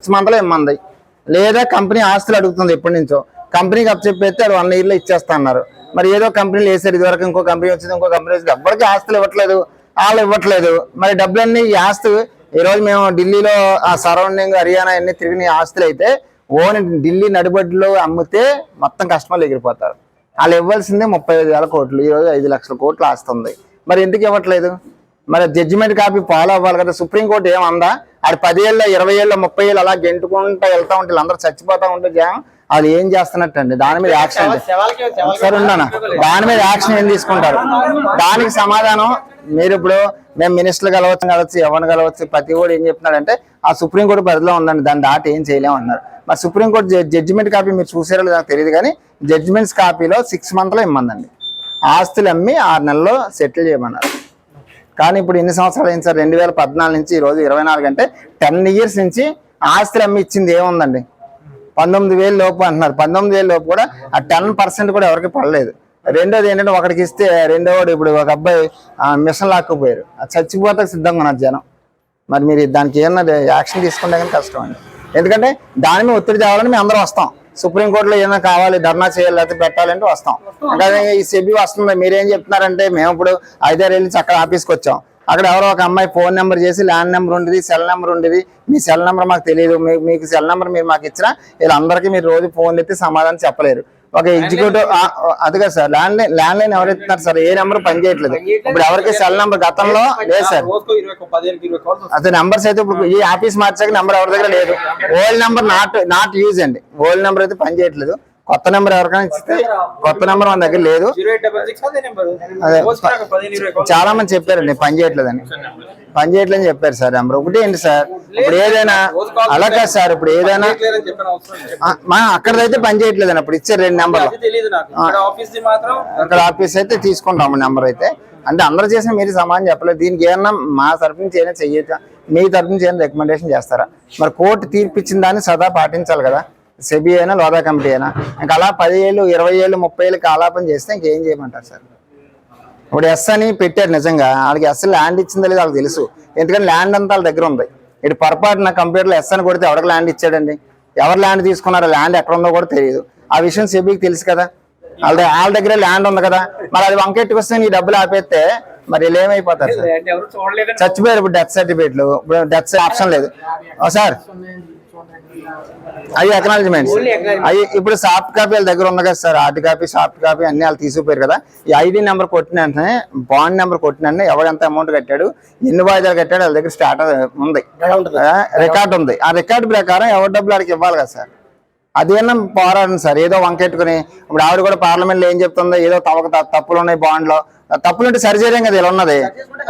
మందలో మంత్లో ఇమ్మంది లేదా కంపెనీ ఆస్తులు అడుగుతుంది ఎప్పటి నుంచో. కంపెనీకి అప్ చెప్పేస్తే అది వన్ ఇయర్లో ఇచ్చేస్తా అన్నారు మరి ఏదో కంపెనీలు వేసారు ఇదివరకు ఇంకో కంపెనీ వచ్చింది ఇంకో కంపెనీ వచ్చింది. ఎవరికి ఆస్తులు ఇవ్వట్లేదు. వాళ్ళు ఇవ్వట్లేదు. మరి డబ్బులన్నీ ఈ ఆస్తు ఈ రోజు మేము ఢిల్లీలో ఆ సరౌండింగ్ హర్యానా అన్ని తిరిగిన ఆస్తులు అయితే ఓన్ ఢిల్లీ నడిబడ్డులో అమ్మితే మొత్తం కస్టమర్లు ఎగిరిపోతారు. వాళ్ళు ఇవ్వాల్సిందే ముప్పై ఐదు వేల కోట్లు. ఈరోజు ఐదు లక్షల కోట్లు ఆస్తుంది మరి ఎందుకు ఇవ్వట్లేదు? మరి జడ్జిమెంట్ కాపీ ఫాలో అవ్వాలి కదా. సుప్రీంకోర్టు ఏమందా అది? పదేళ్ళ ఇరవై ఏళ్ళ ముప్పై ఏళ్ళు అలా గెంటుకుంటా వెళ్తా ఉంటే వీళ్ళందరూ చచ్చిపోతా ఉంటే జనం అది ఏం చేస్తున్నట్టు అండి దాని మీద యాక్షన్ సరే ఉన్నానా? దాని మీద యాక్షన్ ఏం తీసుకుంటారు? దానికి సమాధానం మీరు ఇప్పుడు మేము మినిస్టర్లు కలవచ్చు కలవచ్చు ఎవరిని కలవచ్చు ప్రతి కూడా ఏం చెప్తున్నాడంటే ఆ సుప్రీంకోర్టు పరిధిలో ఉందండి దాన్ని దాటి ఏం చేయలేము అన్నారు. మరి సుప్రీంకోర్టు జడ్జిమెంట్ కాపీ మీరు చూసారో నాకు తెలియదు కానీ జడ్జిమెంట్స్ కాపీలో సిక్స్ మంత్లో ఇమ్మందండి. ఆస్తులు అమ్మి ఆరు నెలల్లో సెటిల్ చేయమన్నారు. కానీ ఇప్పుడు ఎన్ని సంవత్సరాలు అయింది సార్? రెండు వేల పద్నాలుగు నుంచి ఈ రోజు ఇరవై నాలుగు అంటే టెన్ ఇయర్స్ నుంచి ఆస్తులు అమ్మి ఇచ్చింది ఏముందండి? పంతొమ్మిది వేలు లోపు అంటున్నారు. పంతొమ్మిది వేలు లోపు కూడా ఆ టెన్ పర్సెంట్ కూడా ఎవరికి పడలేదు. రెండోది ఏంటంటే ఒకటికి ఇస్తే రెండోవాడు ఇప్పుడు ఒక అబ్బాయి మిషన్ లాక్కుపోయారు. అది చచ్చిపోతే సిద్ధంగా ఉన్నారు జనం. మరి మీరు దానికి ఏమన్నా యాక్షన్ తీసుకుంటే కానీ కష్టం అండి. ఎందుకంటే దాని మీద ఒత్తిడి తేవాలని మేము అందరం వస్తాం. సుప్రీంకోర్టులో ఏమైనా కావాలి ధర్నా చేయాలి లేకపోతే పెట్టాలంటే వస్తాం. అదే ఈ సెబీ వస్తుంది. మీరేం చెప్తున్నారంటే మేము ఇప్పుడు ఐదారు వెళ్ళి అక్కడ ఆఫీస్కి వచ్చాం. అక్కడ ఎవరో ఒక అమ్మాయి ఫోన్ నెంబర్ చేసి ల్యాండ్ నెంబర్ ఉండేది సెల్ నెంబర్ ఉండేది. మీ సెల్ నెంబర్ మాకు తెలియదు. మీకు సెల్ నెంబర్ మీరు మాకు ఇచ్చినా వీళ్ళందరికీ మీరు రోజు ఫోన్ ఎత్తి సమాధానం చెప్పలేరు. ఒక ఎగ్జిక్యూటివ్ అదిగా sir land line land line ఎవరు ఇస్తున్నారు సార్? ఏ నెంబర్ పనిచేయట్లేదు ఇప్పుడు ఎవరికి సెల్ నెంబర్ గతంలో లేదు సార్. అదే నెంబర్స్ అయితే ఇప్పుడు ఈ ఆఫీస్ మార్చాక నెంబర్ ఎవరి దగ్గర లేదు. Old number not not use అండి. ఓల్డ్ నెంబర్ అయితే పని చేయట్లేదు. కొత్త నెంబర్ ఎవరికైనా ఇస్తే కొత్త నెంబర్ మన దగ్గర లేదు. అదే చాలా మంది చెప్పారండి పని చేయట్లేదని. పని చేయట్లేదని చెప్పారు సార్ నెంబర్ ఒకటి ఏంటి సార్? ఇప్పుడు ఏదైనా అలా కాదు సార్ ఇప్పుడు ఏదైనా మా అక్కడైతే పని చేయట్లేదండి అప్పుడు ఇచ్చారు రెండు నెంబర్లు. అక్కడ ఆఫీస్ అయితే తీసుకుంటాము నెంబర్ అయితే. అంటే అందరూ చేసిన మీరు సమాధానం చెప్పలేదు. దీనికి ఏమన్నా మా తరపు నుంచి ఏమైనా చెయ్యొచ్చా? మీ తరపు నుంచి ఏమైనా రికమెండేషన్ చేస్తారా? మరి కోర్టు తీర్పు ఇచ్చిన దాన్ని సదా పాటించాలి కదా. సెబీ అయినా లోదా కమిటీ అయినా. ఇంకా అలా పది ఏళ్ళు ఇరవై ఏళ్ళు ముప్పై ఏళ్ళు కాలాపన చేస్తే ఇంకేం చేయమంటారు సార్? ఇప్పుడు ఎస్ అని పెట్టారు నిజంగా. వాళ్ళకి ఎస్ ల్యాండ్ ఇచ్చిందో లేదో వాళ్ళకి తెలుసు. ఎందుకంటే ల్యాండ్ అంతా వాళ్ళ దగ్గర ఉంది. ఇటు పొరపాటు నా కంప్యూటర్లో ఎస్ అని కొడితే ఎవరికి ల్యాండ్ ఇచ్చాడండి? ఎవరు ల్యాండ్ తీసుకున్నారో ల్యాండ్ ఎక్కడ ఉందో కూడా తెలియదు. ఆ విషయం సెబీకి తెలుసు కదా. వాళ్ళ దగ్గర- వాళ్ళ దగ్గర ల్యాండ్ ఉంది కదా. మరి అది వంకెట్టుకు వస్తే నీ డబ్బులు ఆపేస్తే మరి వీళ్ళు ఏమైపోతారు సార్? చచ్చిపోయారు ఇప్పుడు డెత్ సర్టిఫికేట్లు. ఇప్పుడు డెత్ ఆప్షన్ లేదు. సార్. అవి అక్నాలజ్మెంట్స్ అవి ఇప్పుడు సాఫ్ట్ కాపీ వాళ్ళ దగ్గర ఉంది కదా sir hard copy soft copy అన్ని వాళ్ళు తీసుకుపోయారు కదా. ఈ ఐడి నెంబర్ కొట్టిన వెంటనే బాండ్ నెంబర్ కొట్టిన వెంటనే ఎవరు ఎంత అమౌంట్ కట్టాడు ఎన్ని వాయిదాలు కట్టాడు వాళ్ళ దగ్గర స్టార్ట్ ఉంది. రికార్డ్ ఉంది. ఆ రికార్డ్ ప్రకారం ఎవరి డబ్బులు ఆడికి ఇవ్వాలి కదా సార్. అదేనా పోరాడండి సార్. ఏదో వంకెట్టుకుని ఇప్పుడు ఆవిడ కూడా పార్లమెంట్లో ఏం చెప్తుందో ఏదో తవక తప్పులు ఉన్నాయి బాండ్లో. తప్పులు ఉంటే సరి చేయడం కదా ఇలా ఉన్నది.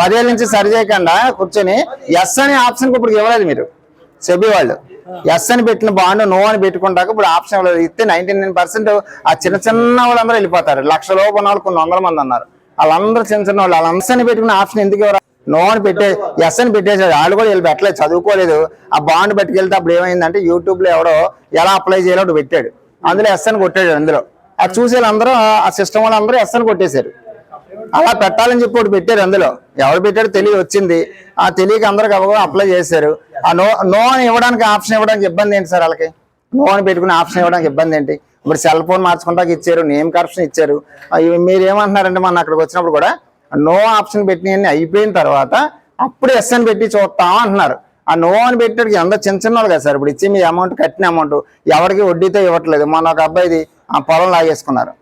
పదేళ్ళ నుంచి సరి చేయకుండా కూర్చొని ఎస్ అనే ఆప్షన్ ఇప్పుడు ఇవ్వలేదు మీరు. సెబీ వాళ్ళు. ఎస్ అని పెట్టిన బాండ్ నో అని పెట్టుకుంటాక ఇప్పుడు ఆప్షన్ ఇస్తే నైన్టీ నైన్ పర్సెంట్ ఆ చిన్న చిన్న వాళ్ళందరూ వెళ్ళిపోతారు. లక్ష లోపు వాళ్ళు కొన్ని వందల మంది అన్నారు. వాళ్ళందరూ చిన్న చిన్న వాళ్ళు. వాళ్ళందరూ అని పెట్టుకున్న ఆప్షన్ ఎందుకు ఎవరు నో అని పెట్టే ఎస్ అని పెట్టేసాడు వాళ్ళు కూడా వీళ్ళు పెట్టలేదు చదువుకోలేదు. ఆ బాండ్ పట్టుకెళ్తే అప్పుడు ఏమైందంటే యూట్యూబ్లో ఎవడో ఎలా అప్లై చేయాలో పెట్టాడు. అందులో ఎస్ అని కొట్టాడు అందులో అది చూసే వాళ్ళందరూ ఆ సిస్టమ్ వాళ్ళందరూ ఎస్ అని కొట్టేశారు. అలా పెట్టాలని చెప్పి ఒకటి పెట్టారు అందులో. ఎవరు పెట్టాడో తెలియ వచ్చింది. ఆ తెలియక అందరికి గబగబా అప్లై చేశారు. ఆ నో నో అని ఇవ్వడానికి ఆప్షన్ ఇవ్వడానికి ఇబ్బంది ఏంటి సార్ వాళ్ళకి? నో అని పెట్టుకుని ఆప్షన్ ఇవ్వడానికి ఇబ్బంది ఏంటి? ఇప్పుడు సెల్ ఫోన్ మార్చుకుంటాకి ఇచ్చారు నేమ్ కరప్షన్ ఇచ్చారు. మీరు ఏమంటున్నారంటే మన అక్కడికి వచ్చినప్పుడు కూడా నో ఆప్షన్ పెట్టినవన్నీ అయిపోయిన తర్వాత అప్పుడు ఎస్ అని పెట్టి చూస్తాం అంటున్నారు. ఆ నో అని పెట్టాడు ఎంత చిన్న చిన్న వాళ్ళు కదా సార్? ఇప్పుడు ఇచ్చి మీ అమౌంట్ కట్టిన అమౌంట్ ఎవరికి వడ్డీతో ఇవ్వట్లేదు. మొన్న ఒక అబ్బాయిది ఆ పొలం లాగేసుకున్నారు.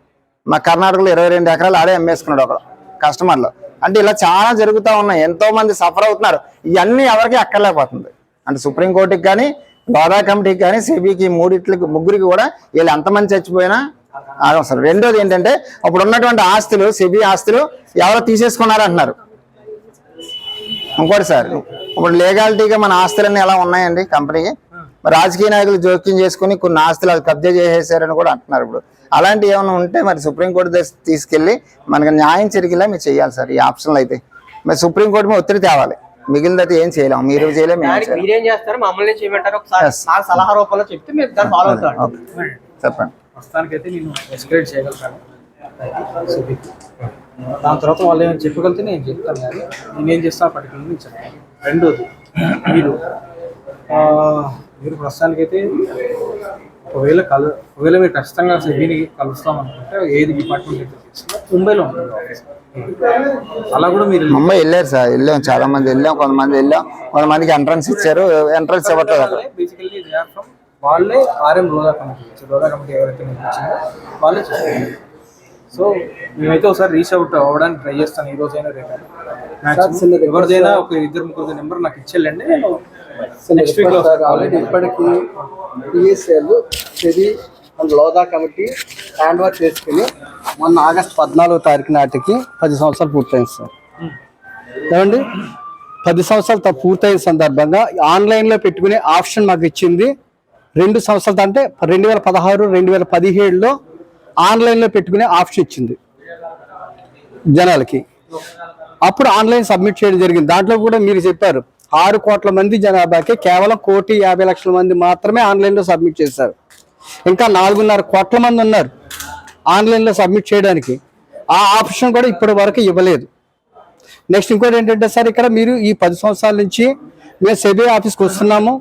మా కర్ణాటకలో ఇరవై రెండు ఎకరాలు ఆడే అమ్మేసుకున్నాడు ఒకరు కస్టమర్లు. అంటే ఇలా చాలా జరుగుతూ ఉన్నాయి. ఎంతో మంది సఫర్ అవుతున్నారు. ఇవన్నీ ఎవరికి అక్కర్లేకపోతుంది. అంటే సుప్రీంకోర్టుకి కానీ గోదా కమిటీకి కానీ సెబీకి మూడిట్లకి ముగ్గురికి కూడా వీళ్ళు ఎంతమంది చచ్చిపోయినా అవసరం రెండోది ఏంటంటే అప్పుడు ఉన్నటువంటి ఆస్తులు సెబీ ఆస్తులు ఎవరో తీసేసుకున్నారు అంటున్నారు ఇంకోటి సార్ ఇప్పుడు లీగాలిటీగా మన ఆస్తులన్నీ ఎలా ఉన్నాయండి కంపెనీకి? రాజకీయ నాయకులు జోక్యం చేసుకుని కొన్ని ఆస్తులు అది కబ్జా చేసేసారని కూడా అంటున్నారు ఇప్పుడు. అలాంటి ఏమైనా ఉంటే మరి సుప్రీంకోర్టు దగ్గర తీసుకెళ్ళి మనకి న్యాయం జరిగేలా మీరు చేయాలి సార్ ఈ ఆప్షన్లు అయితే. మరి సుప్రీంకోర్టు మీద ఒత్తిడి తేవాలి. మిగిలినది ఏం చేయలేం మీరు చేయలేం మేము దానికి చేయలేం మీరేం చేస్తారు మమ్మల్ని చేయమంటారు. ఒకసారి సలహా రూపంలో చెప్తే మీరు దాన్ని ఫాలో అవుతారు. ఓకే చెప్పండి. ప్రస్తుతానికైతే నేను ఎస్కరేట్ చేయగలుగుతాను. దాని తర్వాత వాళ్ళు ఏమైనా చెప్పగలిగితే నేను చెప్తాను కానీ నేనేం చేస్తాను పర్టికులర్ నేను చెప్తాను. రెండోది మీరు ఆ, మీరు ప్రస్తుతానికి అయితే ఒకవేళ కలు ఒకవేళ మీరు ఖచ్చితంగా సెబీని కలుస్తాం అనుకుంటే ఏది డిపార్ట్మెంట్ అయితే తీసుకున్నా ముంబైలో ఉంటుంది ఆఫీస్. అలా కూడా మీరు ముంబై వెళ్ళారు సార్ వెళ్ళాం చాలా మంది వెళ్ళాం కొంతమంది వెళ్ళాం కొంతమందికి ఎంట్రన్స్ ఇచ్చారు ఎంట్రన్స్ ఇవ్వట్లేదు అక్కడ. బేసికల్లీ ఫ్రమ్ వాళ్ళే ఆర్ఎం రోజా కమిటీ రోజా కమిటీ ఎవరైతే ఇచ్చిందో వాళ్ళే సో మేమైతే ఒకసారి రీచ్ అవుట్ అవ్వడానికి ట్రై చేస్తాను ఈ రోజైనా రేపు ఎవరిదైనా ఒక ఇద్దరు ముగ్గురు నెంబర్ నాకు ఇచ్చేళ్ళండి నేను నెక్స్ట్ వీక్ ఆల్రెడీ ఇప్పటికీ PSL SEBI and Lodha committee hand over చేసుకుని మొన్న ఆగస్ట్ పద్నాలుగో తారీఖు నాటికి పది సంవత్సరాలు పూర్తయింది సార్. ఏమండి? పది సంవత్సరాలు పూర్తయిన సందర్భంగా ఆన్లైన్లో పెట్టుకునే ఆప్షన్ మాకు ఇచ్చింది. రెండు సంవత్సరాలు అంటే రెండు వేల పదహారు రెండు వేల పదిహేడులో ఆన్లైన్లో పెట్టుకునే ఆప్షన్ ఇచ్చింది జనాలకి. అప్పుడు ఆన్లైన్ సబ్మిట్ చేయడం జరిగింది. దాంట్లో కూడా మీరు చెప్పారు ఆరు కోట్ల మంది జనాభాకి కేవలం కోటి యాభై లక్షల మంది మాత్రమే ఆన్లైన్లో సబ్మిట్ చేశారు. ఇంకా నాలుగున్నర కోట్ల మంది ఉన్నారు ఆన్లైన్లో సబ్మిట్ చేయడానికి. ఆ ఆప్షన్ కూడా ఇప్పటి వరకు ఇవ్వలేదు. నెక్స్ట్ ఇంకోటి ఏంటంటే సార్ ఇక్కడ మీరు ఈ పది సంవత్సరాల నుంచి మేము సెబీ ఆఫీస్కి వస్తున్నాము.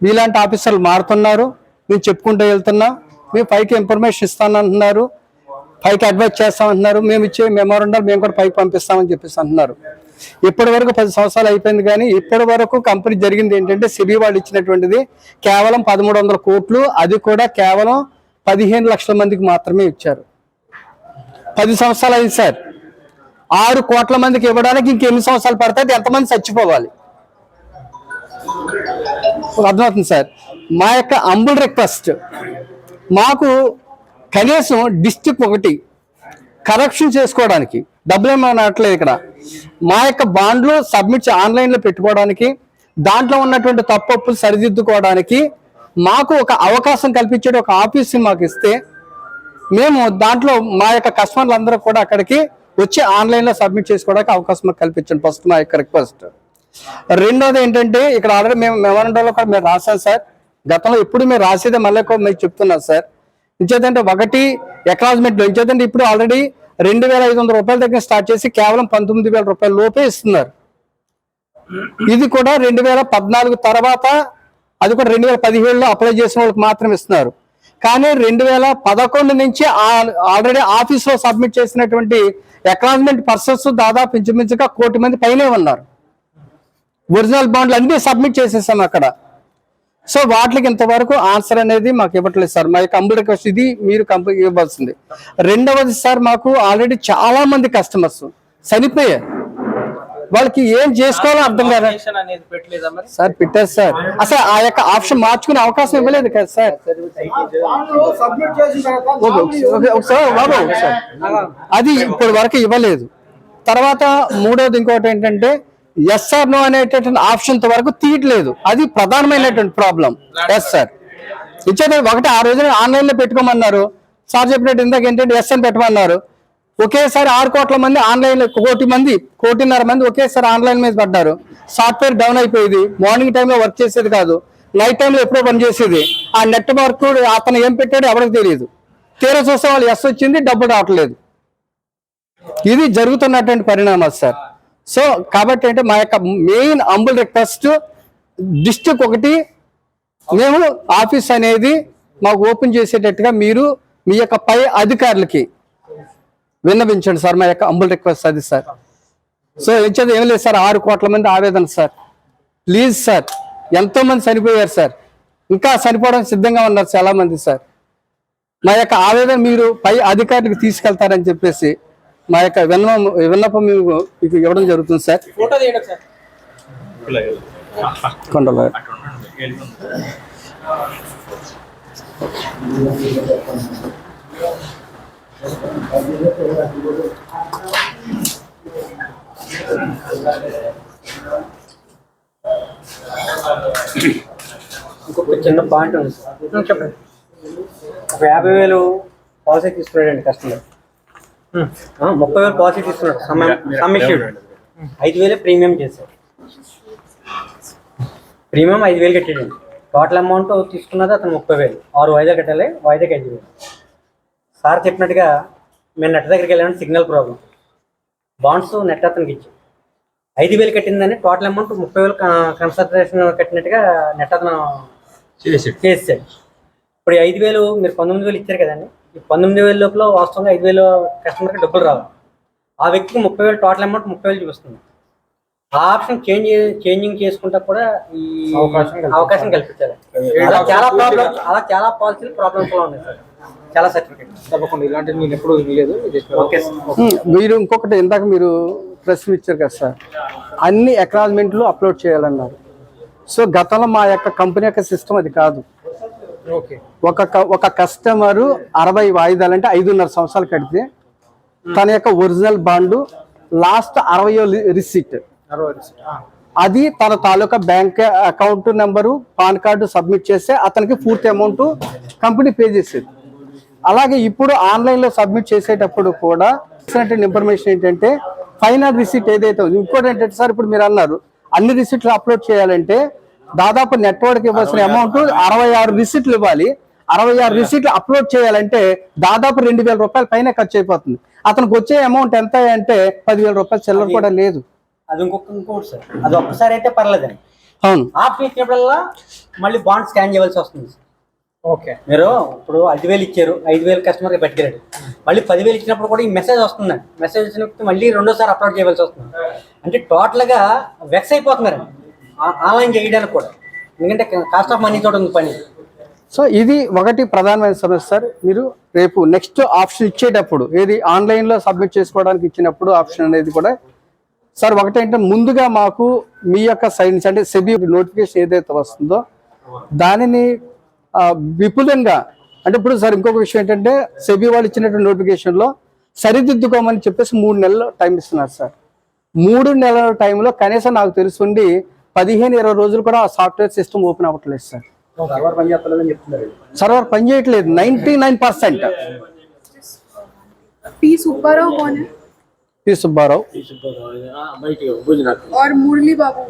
మీలాంటి ఆఫీసర్లు మారుతున్నారు. మేము చెప్పుకుంటూ వెళ్తున్నాం. మేము పైకి ఇన్ఫర్మేషన్ ఇస్తానంటున్నారు. పైకి అడ్వైజ్ చేస్తామంటున్నారు. మేము ఇచ్చే మెమోరండాలు మేము కూడా పైకి పంపిస్తామని చెప్పేసి అంటున్నారు. ఇప్పటి వరకు పది సంవత్సరాలు అయిపోయింది కానీ ఇప్పటి వరకు కంపెనీ జరిగింది ఏంటంటే సిబి వాళ్ళు ఇచ్చినటువంటిది కేవలం పదమూడు వందల కోట్లు. అది కూడా కేవలం పదిహేను లక్షల మందికి మాత్రమే ఇచ్చారు. పది సంవత్సరాలు అయింది సార్. ఆరు కోట్ల మందికి ఇవ్వడానికి ఇంకెన్ని సంవత్సరాలు పడతాయి ఎంతమంది చచ్చిపోవాలి? అర్థమవుతుంది సార్. మా యొక్క అంబుల్ రిక్వెస్ట్ మాకు కనీసం డిస్టిక్ ఒకటి కరెక్షన్ చేసుకోవడానికి డబ్బులు ఏమైనా అనట్లేదు ఇక్కడ. మా యొక్క బాండ్లు సబ్మిట్ ఆన్లైన్లో పెట్టుకోవడానికి దాంట్లో ఉన్నటువంటి తప్పప్పులు సరిదిద్దుకోవడానికి మాకు ఒక అవకాశం కల్పించే ఒక ఆఫీస్ని మాకు ఇస్తే మేము దాంట్లో మా యొక్క కస్టమర్లు కూడా అక్కడికి వచ్చి ఆన్లైన్లో సబ్మిట్ చేసుకోవడానికి అవకాశం కల్పించండి. ఫస్ట్ మా యొక్క రిక్వెస్ట్. రెండోది ఏంటంటే ఇక్కడ ఆల్రెడీ మేము మెమోరండంలో కూడా మేము రాసాం సార్. గతంలో ఎప్పుడు మేము రాసేదే మళ్ళీ కూడా మీకు చెప్తున్నారు సార్. ఇంచేదంటే ఒకటి ఎక్నాలజ్మెంట్లో ఇంచేదంటే ఇప్పుడు ఆల్రెడీ రెండు వేల ఐదు వందల రూపాయల దగ్గర స్టార్ట్ చేసి కేవలం పంతొమ్మిది వేల రూపాయల లోపే ఇస్తున్నారు. ఇది కూడా రెండు వేల పద్నాలుగు తర్వాత అది కూడా రెండు వేల పదిహేడులో అప్లై చేసిన వాళ్ళకి మాత్రం ఇస్తున్నారు. కానీ రెండు వేల పదకొండు నుంచి ఆల్రెడీ ఆఫీస్లో సబ్మిట్ చేసినటువంటి ఎక్నాలజ్మెంట్ పర్సన్స్ దాదాపు ఇంచుమించుగా కోటి మంది పైనే ఉన్నారు. ఒరిజినల్ బాండ్లు అన్ని సబ్మిట్ చేసేసాం అక్కడ. సో వాటికి ఇంతవరకు ఆన్సర్ అనేది మాకు ఇవ్వట్లేదు సార్. మా యొక్క అంబుల్ రిక్వెస్ట్ ఇది మీరు కంపెనీ ఇవ్వాల్సింది రెండవది సార్ మాకు ఆల్రెడీ చాలా మంది కస్టమర్స్ చనిపోయారు. వాళ్ళకి ఏం చేసుకోవాలో అర్థం కాదు. సార్ పెట్టారు సార్. అసలు ఆ యొక్క ఆప్షన్ మార్చుకునే అవకాశం ఇవ్వలేదు కదా సార్. ఒకసారి బాబు ఒకసారి అది ఇప్పటి వరకు ఇవ్వలేదు. తర్వాత మూడోది ఇంకోటి ఏంటంటే ఎస్ఆర్ నో అనేటటువంటి ఆప్షన్ వరకు తీయట్లేదు. అది ప్రధానమైనటువంటి ప్రాబ్లం ఎస్ సార్ ఇచ్చేది ఒకటి ఆ రోజున ఆన్లైన్లో పెట్టుకోమన్నారు. సార్ చెప్పినట్టు ఇందాక ఏంటంటే ఎస్ అని పెట్టమన్నారు. ఒకేసారి ఆరు కోట్ల మంది ఆన్లైన్ కోటి మంది కోటిన్నర మంది ఒకేసారి ఆన్లైన్ మీద పడ్డారు. సాఫ్ట్వేర్ డౌన్ అయిపోయింది. మార్నింగ్ టైంలో వర్క్ చేసేది కాదు. నైట్ టైంలో ఎప్పుడో పని చేసేది. ఆ నెట్ వర్క్ అతను ఏం పెట్టాడో ఎవరికి తెలియదు. తీరా చూస్తే వాళ్ళు ఎస్ వచ్చింది డబ్బు రావట్లేదు. ఇది జరుగుతున్నటువంటి పరిణామాలు సార్ సో కాబట్టి అంటే మా యొక్క మెయిన్ అంబుల్ రిక్వెస్ట్ డిస్ట్రిక్ట్ ఒకటి మేము ఆఫీస్ అనేది మాకు ఓపెన్ చేసేటట్టుగా మీరు మీ యొక్క పై అధికారులకి విన్నవించండి సార్ మా యొక్క అంబుల్ రిక్వెస్ట్ అది సార్. సో ఇచ్చేది ఏం లేదు సార్ ఆరు కోట్ల మంది ఆవేదన సార్. ప్లీజ్ సార్ ఎంతో మంది చనిపోయారు సార్. ఇంకా చనిపోవడానికి సిద్ధంగా ఉన్నారు చాలా మంది సార్. మా యొక్క ఆవేదన మీరు పై అధికారులకు తీసుకెళ్తారని చెప్పేసి మా యొక్క విన్నపం విన్నపం మీకు మీకు ఇవ్వడం జరుగుతుంది సార్. ఫోటో తీయండి సార్. కొండలో. ఇంకొక చిన్న పాయింట్ ఉంది. సార్ చెప్పండి. ఒక యాభై వేలు పాలసీ తీసుకున్నాడండి కస్టమర్. ముప్పై వేలు పాలసీ తీసుకున్నాడు. ఐదు వేలే ప్రీమియం చేశాడు. ప్రీమియం ఐదు వేలు కట్టాడండి టోటల్ అమౌంట్ తీసుకున్నది అతను ముప్పై వేలు. ఆరు వాయిదా కట్టాలి వాయిదాకి ఐదు వేలు సార్ చెప్పినట్టుగా మేము నెట్ దగ్గరికి వెళ్ళామంటే సిగ్నల్ ప్రాబ్లం. బాండ్స్ నెట్ అతనికి ఇచ్చాం ఐదు వేలు కట్టిందని టోటల్ అమౌంట్ ముప్పై వేలు కన్సల్టేషన్ కట్టినట్టుగా నెట్ అతను చేసాడు ఇప్పుడు ఐదు వేలు మీరు పంతొమ్మిది వేలు ఇచ్చారు కదండి. ఈ పంతొమ్మిది వేల లోపల వాస్తవంగా ఐదు వేలు కస్టమర్కి డబ్బులు రావు. ఆ వ్యక్తికి ముప్పై వేలు టోటల్ అమౌంట్ ముప్పై వేలు చూపిస్తుంది. ఆ ఆప్షన్ చేంజ్ చేంజింగ్ చేసుకుంటా కూడా ఈ అవకాశం కల్పించాలి. అవకాశం కల్పించాలి. అలా చాలా ప్రాబ్లమ్స్ అలా చాలా పాలసీలు ప్రాబ్లమ్స్లో ఉన్నాయి సార్. చాలా సర్టిఫికేట్ తప్పకుండా ఇలాంటివి నేను ఎప్పుడు వినలేదు. ఓకే మీరు ఇంకొకటి ఇందాక మీరు ప్రశ్న ఇచ్చారు కదా సార్. అన్ని అక్నాలజ్మెంట్లు అప్లోడ్ చేయాలన్నారు. సో గతంలో మా యొక్క కంపెనీ యొక్క సిస్టమ్ అది కాదు. ఒక ఒక కస్టమరు అరవై వాయిదాలు అంటే ఐదున్నర సంవత్సరాలు కడితే తన యొక్క ఒరిజినల్ బాండు లాస్ట్ అరవై రిసిట్ అరవై receipt. ఆ. అది తన తాలూకా bank account number PAN card submit చేస్తే అతనికి పూర్తి అమౌంట్ కంపెనీ పే చేసేది అలాగే ఇప్పుడు ఆన్లైన్లో సబ్మిట్ చేసేటప్పుడు కూడా ఇన్ఫర్మేషన్ ఏంటంటే ఫైనల్ రిసీట్ ఏదైతే ఉంది ఇంకోటి ఏంటంటే సార్ ఇప్పుడు మీరు అన్నారు అన్ని రిసీట్లు అప్లోడ్ చేయాలంటే దాదాపు నెట్వర్క్ ఇవ్వాల్సిన అమౌంట్ అరవై ఆరు. రిసీట్లు ఇవ్వాలి. అరవై ఆరు రిసీట్లు అప్లోడ్ చేయాలంటే దాదాపు రెండు వేల రూపాయల పైన ఖర్చు అయిపోతుంది. అతనికి వచ్చే అమౌంట్ ఎంత అంటే పదివేల రూపాయలు చిల్లర కూడా లేదు. అది ఇంకొక ఇంకోటి సార్. అది ఒక్కసారి అయితే పర్లేదండి. అవును. ఆప్షన్ ఇచ్చినప్పుడల్లా మళ్ళీ బాండ్ స్కాన్ చేయవలసి వస్తుంది సార్. ఓకే. మీరు ఇప్పుడు ఐదు వేలు ఇచ్చారు ఐదు వేలు కస్టమర్కి పట్టుకెళ్ళాడు మళ్ళీ పదివేలు ఇచ్చినప్పుడు కూడా ఈ మెసేజ్ వస్తుందండి. మెసేజ్ వచ్చినప్పుడు మళ్ళీ రెండోసారి అప్లోడ్ చేయవలసి వస్తుంది. అంటే టోటల్గా వెక్స్ అయిపోతున్నారు ఆ- ఆన్లైన్ చేయడానికి కూడా. ఎందుకంటే కాస్ట్ ఆఫ్ మనీ తోటి ఉంది పని. సో ఇది ఒకటి ప్రధానమైన సమస్య సార్. మీరు రేపు నెక్స్ట్ ఆప్షన్ ఇచ్చేటప్పుడు ఏది ఆన్లైన్లో సబ్మిట్ చేసుకోవడానికి ఇచ్చినప్పుడు ఆప్షన్ అనేది కూడా సార్ ఒకటేంటే ముందుగా మాకు మీ యొక్క సైడ్ నుంచి అంటే సెబీ నోటిఫికేషన్ ఏదైతే వస్తుందో దానిని విపులంగా అంటే ఇప్పుడు సార్ ఇంకొక విషయం ఏంటంటే సెబీ వాళ్ళు ఇచ్చినటువంటి నోటిఫికేషన్లో సరిదిద్దుకోమని చెప్పేసి మూడు నెలలు టైం ఇస్తున్నారు సార్. మూడు నెలల టైంలో కనీసం నాకు తెలుసుండి పదిహేను ఇరవై రోజులు కూడా ఆ సాఫ్ట్వేర్ సిస్టమ్ ఓపెన్ అవ్వట్లేదు సార్ సర్వర్ పని చేస్తలేదని చెప్తున్నారు సర్వర్ పనిచేయట్లేదు ninety nine percent P Subbarao कौन है పి సుబ్బారావు और मुरली बाबू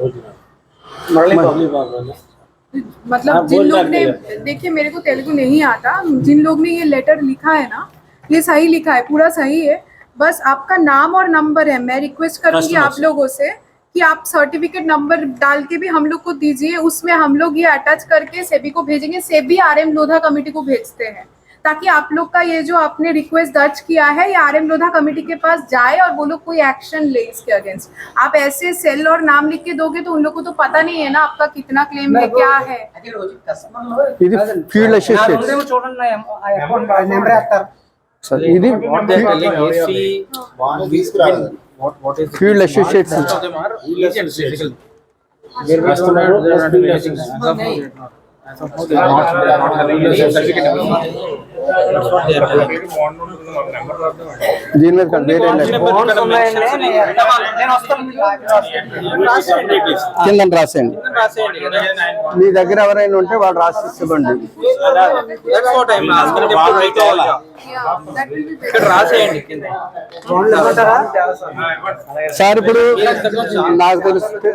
मतलब जिन लोग ने देखिए मेरे को तेलुगु नहीं आता जिन लोग ने ये लेटर लिखा है ना ये सही लिखा है पूरा सही है बस आपका नाम और नंबर है मैं रिक्वेस्ट करूंगी आप लोगों से कि आप सर्टिफिकेट नंबर डाल के भी हम लोग को दीजिए उसमें हम लोग ये अटैच करके सेबी को भेजेंगे। SEBI R M Lodha committee को भेजते हैं ताकि आप लोग का ये जो आपने रिक्वेस्ट दर्ज किया है ये आर एम लोधा कमेटी के पास जाए और वो लोग कोई एक्शन ले इसके अगेंस्ट आप ऐसे सेल और नाम लिख के दोगे तो उन लोग को तो पता नहीं है ना आपका कितना क्लेम है क्या है। ఇది What, what is Field associates. Most of them are దీని మీద కింద రాసేయండి. మీ దగ్గర ఎవరైనా ఉంటే వాళ్ళు రాసి ఇవ్వండి సార్ ఇప్పుడు నాకు తెలుస్తే